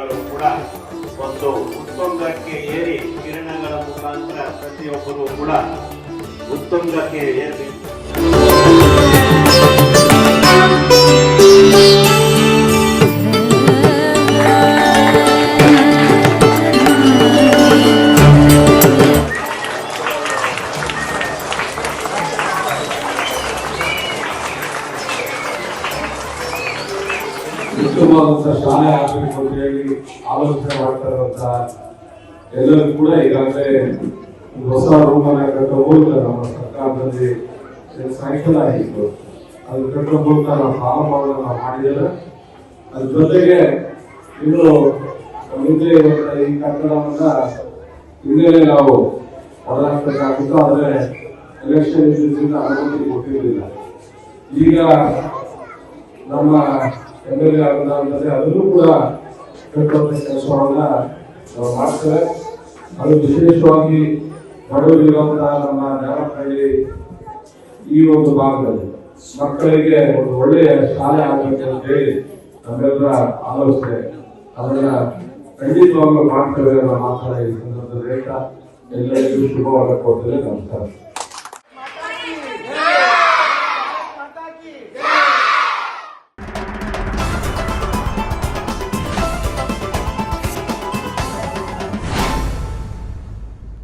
ಕ್ಷೇತ್ರಗಳು ಕೂಡ ಒಂದು ಉತ್ತುಂಗಕ್ಕೆ ಏರಿ ಕಿರಣಗಳ ಮುಖಾಂತರ ಪ್ರತಿಯೊಬ್ಬರೂ ಕೂಡ ಉತ್ತುಂಗಕ್ಕೆ ಏರಿ ಉತ್ತಮವಾದಂತ ಶಾಲೆ ಆಗಬೇಕು ಅಂತ ಹೇಳಿ ಆಲೋಚನೆ ಮಾಡ್ತಾ ಇರುವಂತಹ ಎಲ್ಲರೂ ಕೂಡ ಈಗಾಗಲೇ ಹೊಸ ರೂಮ್ ಅನ್ನ ಕಟ್ಟೋ ಮೂಲಕ ನಮ್ಮ ಸರ್ಕಾರದಲ್ಲಿ ಸ್ಯಾಂಕ್ಷನ್ ಆಗಿತ್ತು ಅದು ಕಟ್ಟೋ ಮೂಲಕ ನಾವು ಪ್ರಾರಂಭವನ್ನು ನಾವು ಮಾಡಿದ್ದೇವೆ ಅದ್ರ ಜೊತೆಗೆ ಇನ್ನು ಮುಂದೆ ಈ ಕಟ್ಟಡವನ್ನ ಹಿಂದೆ ನಾವು ಹೊರಹಾಕಬೇಕಾಗಿತ್ತು ಆದರೆ ಎಲೆಕ್ಷನ್ ಅನುಮತಿ ಕೊಟ್ಟಿರಲಿಲ್ಲ. ಈಗ ನಮ್ಮ ಎಂ ಎಲ್ ಎ ಅದನ್ನು ಕೂಡ ಕೆಲಸವನ್ನ ನಾವು ಮಾಡ್ತೇವೆ ಅದು ವಿಶೇಷವಾಗಿ ಬಡವರಿರುವಂತಹ ನಮ್ಮ ನ್ಯಾಮಹಳ್ಳಿ ಈ ಒಂದು ಭಾಗದಲ್ಲಿ ಮಕ್ಕಳಿಗೆ ಒಂದು ಒಳ್ಳೆಯ ಶಾಲೆ ಆಗಬೇಕು ಅಂತ ಹೇಳಿ ನಮ್ಮೆಲ್ಲರ ಆಲೋಚನೆ. ಅದನ್ನ ಖಂಡಿತವಾಗ್ಲೂ ಮಾಡ್ತೇವೆ ಅನ್ನೋ ಮಾತನ್ನ ಈ ಸಂದರ್ಭದಲ್ಲಿ ಎಲ್ಲರಿಗೂ ಶುಭವಾದ ಕೊಡ್ತೇವೆ ನಮಸ್ಕಾರ.